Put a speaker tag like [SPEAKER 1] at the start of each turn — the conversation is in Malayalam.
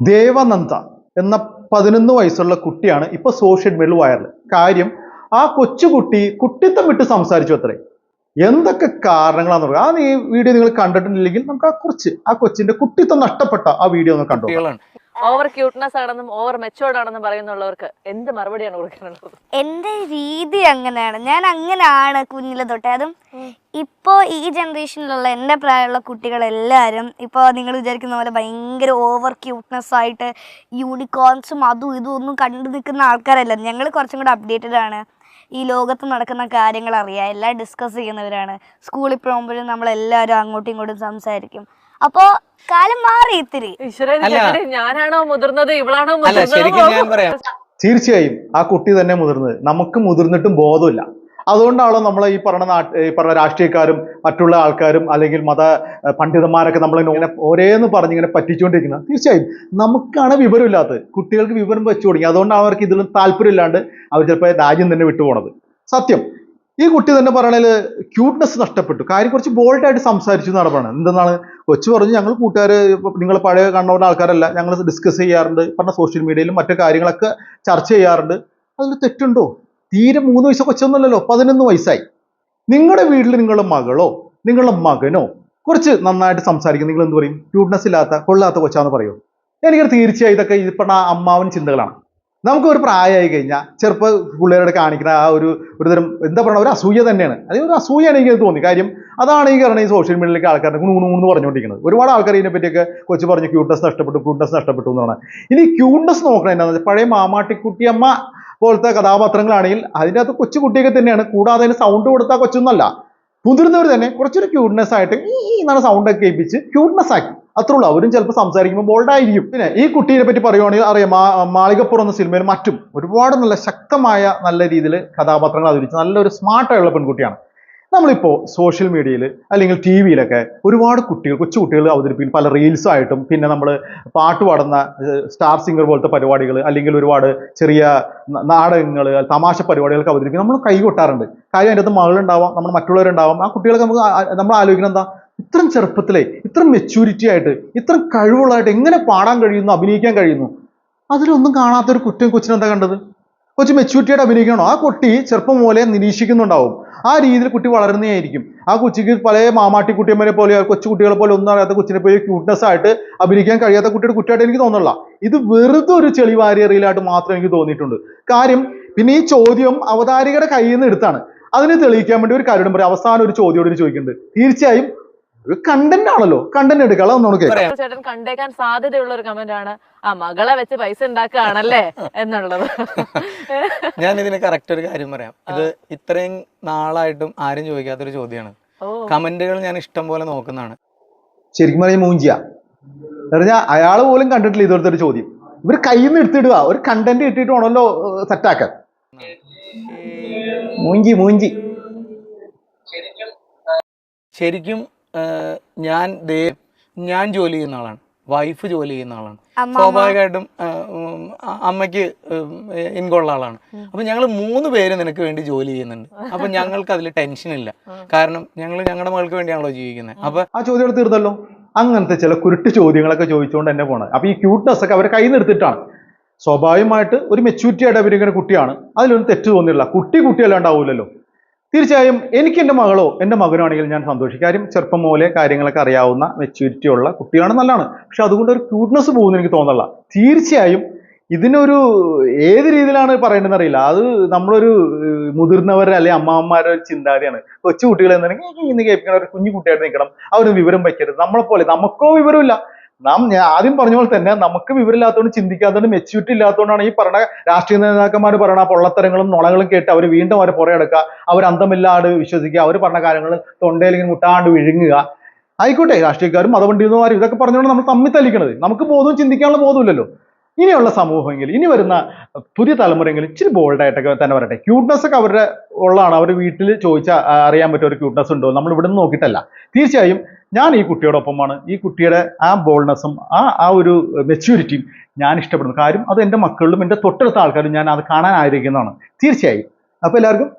[SPEAKER 1] ദേവനന്ദ എന്ന പതിനൊന്ന് വയസ്സുള്ള കുട്ടിയാണ് ഇപ്പൊ സോഷ്യൽ മീഡിയയിൽ വൈറൽ കാര്യം ആ കൊച്ചുകുട്ടി കുട്ടിത്തം വിട്ട് സംസാരിച്ചു അത്രേ. എന്തൊക്കെ കാരണങ്ങളാന്ന് പറയുക ആ ഈ വീഡിയോ നിങ്ങൾ കണ്ടിട്ടില്ലെങ്കിൽ നമുക്ക് ആ കുറിച്ച് ആ കൊച്ചിന്റെ കുട്ടിത്തം നഷ്ടപ്പെട്ട ആ വീഡിയോ ഒന്ന് കണ്ടു
[SPEAKER 2] ഓവർ ക്യൂട്ട്നെസ് ആണെന്നും ഓവർ മെച്ചോർഡ് ആണെന്നും പറയുന്നുള്ളവർക്ക് എന്ത് മറുപടിയാണ് കൊടുക്കാനുള്ളത്?
[SPEAKER 3] എന്റെ രീതി അങ്ങനെയാണ്? ഞാൻ അങ്ങനെയാണ് കുഞ്ഞിലെ തൊട്ടേ. അതും ഇപ്പോൾ ഈ ജനറേഷനിലുള്ള എന്റെ പ്രായമുള്ള കുട്ടികളെല്ലാവരും ഇപ്പോൾ നിങ്ങൾ വിചാരിക്കുന്ന പോലെ ഭയങ്കര ഓവർ ക്യൂട്ട്നെസ് ആയിട്ട് യൂണിക്കോൺസും അതും ഇതും ഒന്നും കണ്ടു നിൽക്കുന്ന ആൾക്കാരല്ല. ഞങ്ങൾ കുറച്ചും കൂടെ അപ്ഡേറ്റഡ് ആണ്. ഈ ലോകത്ത് നടക്കുന്ന കാര്യങ്ങൾ അറിയാം. എല്ലാം ഡിസ്കസ് ചെയ്യുന്നവരാണ്. സ്കൂളിൽ പോകുമ്പോഴും നമ്മളെല്ലാവരും അങ്ങോട്ടും ഇങ്ങോട്ടും സംസാരിക്കും. അപ്പോൾ കാലം മാറി ഇത്തിരി.
[SPEAKER 2] ഞാനാണോ മുതിർന്നത് ഇവളാണോ
[SPEAKER 4] അല്ല ശരിക്കും ഞാൻ പറയാം.
[SPEAKER 1] തീർച്ചയായും ആ കുട്ടി തന്നെ മുതിർന്നത്. നമുക്ക് മുതിർന്നിട്ടും ബോധമില്ല. അതുകൊണ്ടാണല്ലോ നമ്മളെ ഈ പറഞ്ഞ നാട്ട് ഈ പറഞ്ഞ രാഷ്ട്രീയക്കാരും മറ്റുള്ള ആൾക്കാരും അല്ലെങ്കിൽ മത പണ്ഡിതന്മാരൊക്കെ നമ്മളെ ഇങ്ങനെ ഒരേന്ന് പറഞ്ഞ് ഇങ്ങനെ പറ്റിച്ചുകൊണ്ടിരിക്കുന്നത്? തീർച്ചയായും. നമുക്കാണ് വിവരമില്ലാത്തത്. കുട്ടികൾക്ക് വിവരം വെച്ചു തുടങ്ങി അതുകൊണ്ടാണ് അവർക്ക് ഇതിലും താല്പര്യമില്ലാണ്ട് അവർ ചിലപ്പോൾ രാജ്യം തന്നെ വിട്ടുപോണത്. സത്യം. ഈ കുട്ടി തന്നെ പറയണതിൽ ക്യൂട്ട്നെസ് നഷ്ടപ്പെട്ടു. കാര്യം കുറച്ച് ബോൾഡായിട്ട് സംസാരിച്ചു എന്നാണ് പറയുന്നത് എന്തെന്നാണ്? കൊച്ചു പറഞ്ഞു ഞങ്ങൾ കൂട്ടുകാർ നിങ്ങൾ പഴയ കണ്ടുകൊണ്ട ആൾക്കാരല്ല. ഞങ്ങൾ ഡിസ്കസ് ചെയ്യാറുണ്ട്. പറഞ്ഞ സോഷ്യൽ മീഡിയയിലും മറ്റു കാര്യങ്ങളൊക്കെ ചർച്ച ചെയ്യാറുണ്ട്. അതിൽ തെറ്റുണ്ടോ? തീരെ മൂന്ന് വയസ്സ് കൊച്ചൊന്നുമല്ലല്ലോ. പതിനൊന്ന് വയസ്സായി. നിങ്ങളുടെ വീട്ടിൽ നിങ്ങളുടെ മകളോ നിങ്ങളുടെ മകനോ കുറച്ച് നന്നായിട്ട് സംസാരിക്കും. നിങ്ങൾ എന്ത് പറയും? ക്യൂട്ട്നെസ് ഇല്ലാത്ത കൊള്ളാത്ത കൊച്ചാന്ന് പറയും. എനിക്കത് തീർച്ചയായും ഇതൊക്കെ ഈ പറഞ്ഞ അമ്മാവൻ ചിന്തകളാണ്. നമുക്ക് ഒരു പ്രായമായി കഴിഞ്ഞാൽ ചെറുപ്പ പിള്ളേരോട് കാണിക്കുന്ന ആ ഒരു ഒരു തരം എന്താ പറയുക ഒരു അസൂയ തന്നെയാണ്. അത് ഒരു അസൂയാണ് എനിക്ക് തോന്നി. കാര്യം അതാണ് ഈ കാരണം ഈ സോഷ്യൽ മീഡിയയിലേക്ക് ആൾക്കാരുടെ എന്ന് പറഞ്ഞുകൊണ്ടിരിക്കുന്നത്. ഒരുപാട് ആൾക്കാർ ഇതിനെ പറ്റിയൊക്കെ കൊച്ചു പറഞ്ഞു ക്യൂട്ടസ് നഷ്ടപ്പെട്ടു ക്യൂട്ടസ് നഷ്ടപ്പെട്ടു എന്നാണ് ഇനി ക്യൂട്ടസ് നോക്കണം എന്താണെന്ന് വെച്ചാൽ പഴയ മാമാട്ടിക്കുട്ടിയമ്മ പോലത്തെ കഥാപാത്രങ്ങളാണെങ്കിൽ അതിന്റെ അകത്ത് കൊച്ചു കുട്ടിയൊക്കെ തന്നെയാണ്. കൂടാതെ അതിന് സൗണ്ട് കൊടുത്താൽ കൊച്ചൊന്നല്ല. മുതിർന്നവർ തന്നെ കുറച്ചൊരു ക്യൂട്ട്നെസ് ആയിട്ട് ഈ എന്നാണ് സൗണ്ട് ഒക്കെ കേൾപ്പിച്ച് ക്യൂട്ട്നെസ് ആക്കി. അത്രേ ഉള്ളൂ. അവരും ചിലപ്പോൾ സംസാരിക്കുമ്പോൾ ബോൾഡായിരിക്കും പിന്നെ ഈ കുട്ടീനെ പറ്റി പറയുവാണെങ്കിൽ അറിയാം മാളികപ്പുറം എന്ന സിനിമയിൽ മറ്റും ഒരുപാട് നല്ല ശക്തമായ നല്ല രീതിയിൽ കഥാപാത്രങ്ങൾ അവതരിച്ച് നല്ലൊരു സ്മാർട്ടായുള്ള പെൺകുട്ടിയാണ്. നമ്മളിപ്പോൾ സോഷ്യൽ മീഡിയയിൽ അല്ലെങ്കിൽ ടി വിയിലൊക്കെ ഒരുപാട് കുട്ടികൾ കൊച്ചു കുട്ടികൾ അവതരിപ്പിക്കും. പല റീൽസായിട്ടും പിന്നെ നമ്മൾ പാട്ട് പാടുന്ന സ്റ്റാർ സിംഗർ പോലത്തെ പരിപാടികൾ അല്ലെങ്കിൽ ഒരുപാട് ചെറിയ നാടകങ്ങൾ തമാശ പരിപാടികളൊക്കെ അവതരിപ്പിക്കും. നമ്മൾ കൈ കൊട്ടാറുണ്ട് കാര്യം അതിന്റെ അകത്ത് മകളുണ്ടാവാം നമ്മൾ മറ്റുള്ളവരുണ്ടാവാം. ആ കുട്ടികളൊക്കെ നമുക്ക് നമ്മൾ ആലോചിക്കുന്നത് എന്താ? ഇത്രയും ചെറുപ്പത്തിലെ ഇത്രയും മെച്യൂരിറ്റി ആയിട്ട് ഇത്രയും കഴിവുള്ളതായിട്ട് എങ്ങനെ പാടാൻ കഴിയുന്നു അഭിനയിക്കാൻ കഴിയുന്നു? അതിലൊന്നും കാണാത്ത കാണാത്തൊരു കുറ്റം കൊച്ചിനെന്താ കണ്ടത്? കൊച്ചു മെച്യൂരിറ്റിയായിട്ട് അഭിനയിക്കണോ? ആ കുട്ടി ചെറുപ്പം പോലെ നിരീക്ഷിക്കുന്നുണ്ടാവും. ആ രീതിയിൽ കുട്ടി വളരുന്നതായിരിക്കും. ആ കൊച്ചിക്ക് പല മാമാട്ടി കുട്ടിയമ്മനെ പോലെ കൊച്ചു കുട്ടികളെ പോലെ ഒന്നും അറിയാത്ത കൊച്ചിനെ പോലെ ക്യൂട്ട്നെസ് ആയിട്ട് അഭിനയിക്കാൻ കഴിയാത്ത കുട്ടിയുടെ കുട്ടിയായിട്ട് എനിക്ക് തോന്നുന്നില്ല. ഇത് വെറുതെ ഒരു ചെളിവാരിയറിയിലായിട്ട് മാത്രം എനിക്ക് തോന്നിയിട്ടുണ്ട്. കാര്യം പിന്നെ ഈ ചോദ്യം അവതാരികയുടെ കയ്യിൽ നിന്ന് എടുത്താണ്. അതിനെ തെളിയിക്കാൻ വേണ്ടി ഒരു കാര്യം പറയും അവസാനം ഒരു ചോദ്യോട് ചോദിക്കുന്നുണ്ട്. തീർച്ചയായും ഒരു കണ്ടന്റ് ആണല്ലോ. കണ്ടന്റ് എടുക്കാം. അതൊന്നും നമുക്ക്
[SPEAKER 2] ചേട്ടൻ കണ്ടേക്കാൻ സാധ്യതയുള്ള ഒരു കമന്റ് ആണ്. ആ മകളെ വെച്ച് പൈസ ഉണ്ടാക്കുകയാണല്ലേ എന്നുള്ളത്.
[SPEAKER 4] ഞാൻ ഇതിന് കറക്റ്റ് ഒരു കാര്യം പറയാം. ഇത് ഇത്രയും നാളായിട്ടും ആരും ചോദിക്കാത്തൊരു ചോദ്യമാണ്. കമന്റുകൾ ഞാൻ ഇഷ്ടം പോലെ നോക്കുന്നതാണ്.
[SPEAKER 1] ശരിക്കും പറഞ്ഞ മൂഞ്ചിയ. പറഞ്ഞാൽ അയാൾ പോലും കണ്ടിട്ടില്ല ഇതുപോലത്തെ ഒരു ചോദ്യം. ഇവർ കയ്യിൽ നിന്ന് എടുത്തിടുക. ഒരു കണ്ടന്റ് ഇട്ടിട്ട് വേണമല്ലോ സെറ്റാക്കാൻ മൂഞ്ചി മൂഞ്ചി.
[SPEAKER 4] ശരിക്കും ഞാൻ ദേ ഞാൻ ജോലി ചെയ്യുന്ന ആളാണ്. വൈഫ് ജോലി ചെയ്യുന്ന ആളാണ്. സ്വാഭാവികമായിട്ടും അമ്മയ്ക്ക് ഇൻകൊള്ള ആളാണ്. അപ്പൊ ഞങ്ങൾ മൂന്ന് പേര് നിനക്ക് വേണ്ടി ജോലി ചെയ്യുന്നുണ്ട്. അപ്പൊ ഞങ്ങൾക്ക് അതിൽ ടെൻഷൻ ഇല്ല. കാരണം ഞങ്ങൾ ഞങ്ങളുടെ മകൾക്ക് വേണ്ടിയാണല്ലോ ജീവിക്കുന്നത് അപ്പൊ
[SPEAKER 1] ആ ചോദ്യം തീർന്നല്ലോ? അങ്ങനത്തെ ചില കുരുട്ട് ചോദ്യങ്ങളൊക്കെ ചോദിച്ചുകൊണ്ട് തന്നെ പോണത്. അപ്പൊ ഈ ക്യൂട്ട്നെസ് ഒക്കെ അവരെ കയ്യിൽ നിന്ന് എടുത്തിട്ടാണ്. സ്വാഭാവികമായിട്ട് ഒരു മെച്യൂരിറ്റി ആയിട്ട് അവരിങ്ങനെ കുട്ടിയാണ്. അതിലൊന്നും തെറ്റ് തോന്നില്ല. കുട്ടി കുട്ടിയല്ലാണ്ടാവൂലല്ലോ. തീർച്ചയായും എനിക്ക് എന്റെ മകളോ എന്റെ മകനോ ആണെങ്കിൽ ഞാൻ സന്തോഷിക്കും. കാര്യം ചെറുപ്പം മുതലേ കാര്യങ്ങളൊക്കെ അറിയാവുന്ന മെച്യൂരിറ്റി ഉള്ള കുട്ടിയാണ് നല്ലതാണ്. പക്ഷെ അതുകൊണ്ട് ഒരു ക്യൂട്ട്നെസ് പോകുന്നു എനിക്ക് തോന്നല്ല തീർച്ചയായും ഇതിനൊരു ഏത് രീതിയിലാണ് പറയേണ്ടതെന്ന് അറിയില്ല. അത് നമ്മളൊരു മുതിർന്നവരുടെ അല്ലെങ്കിൽ അമ്മാവന്മാരുടെ ഒരു ചിന്താഗതിയാണ്. കൊച്ചു കുട്ടികളെ എന്നുണ്ടെങ്കിൽ ഇന്ന് കേൾപ്പിക്കണം. ഒരു കുഞ്ഞു കുട്ടിയായിട്ട് നിൽക്കണം. അവർ വിവരം വയ്ക്കരുത്. നമ്മളെപ്പോലെ നമുക്കോ വിവരമില്ല. നാം ഞാൻ ആദ്യം പറഞ്ഞ പോലെ തന്നെ നമുക്ക് വിവരമില്ലാത്തതുകൊണ്ട് ചിന്തിക്കാത്തതുകൊണ്ട് മെച്യൂരിറ്റി ഇല്ലാത്തതുകൊണ്ടാണ് ഈ പറഞ്ഞ രാഷ്ട്രീയ നേതാക്കന്മാർ പറയുന്ന പൊള്ളത്തരങ്ങളും നുണകളും കേട്ട് അവർ വീണ്ടും അവരെ പുറയെടുക്കുക അവർ അന്തമില്ലാണ്ട് വിശ്വസിക്കുക. അവർ പറഞ്ഞ കാര്യങ്ങൾ തൊണ്ടയിൽ ഇങ്ങനെ മുട്ടാണ്ട് വിഴുങ്ങുക. ആയിക്കോട്ടെ രാഷ്ട്രീയക്കാരും മതപണ്ഡിതന്മാരും ഇതൊക്കെ പറഞ്ഞുകൊണ്ട് നമ്മൾ തമ്മിൽ തല്ലിക്കണത്. നമുക്ക് ബോധവും ചിന്തിക്കാനുള്ള ബോധമില്ലല്ലോ ഇനിയുള്ള സമൂഹമെങ്കിൽ ഇനി വരുന്ന പുതിയ തലമുറയെങ്കിലും ഇച്ചിരി ബോൾഡായിട്ടൊക്കെ തന്നെ വരട്ടെ. ക്യൂട്ട്നെസ് ഒക്കെ അവരുടെ ഉള്ളതാണ്. അവർ വീട്ടിൽ ചോദിച്ചാൽ അറിയാൻ പറ്റിയ ഒരു ക്യൂട്ട്നെസ് ഉണ്ടോ നമ്മൾ ഇവിടെ നിന്ന് നോക്കിയിട്ടല്ല. തീർച്ചയായും ഞാൻ ഈ കുട്ടിയോടൊപ്പമാണ്. ഈ കുട്ടിയുടെ ആ ബോൾഡ്നെസ്സും ആ ആ ഒരു മെച്യൂരിറ്റിയും ഞാൻ ഇഷ്ടപ്പെടുന്നു. കാര്യം അത് എന്റെ മക്കളിലും എന്റെ തൊട്ടടുത്ത ആൾക്കാരും ഞാൻ അത് കാണാൻ ആഗ്രഹിക്കുന്നതാണ്. തീർച്ചയായും. അപ്പോൾ എല്ലാവർക്കും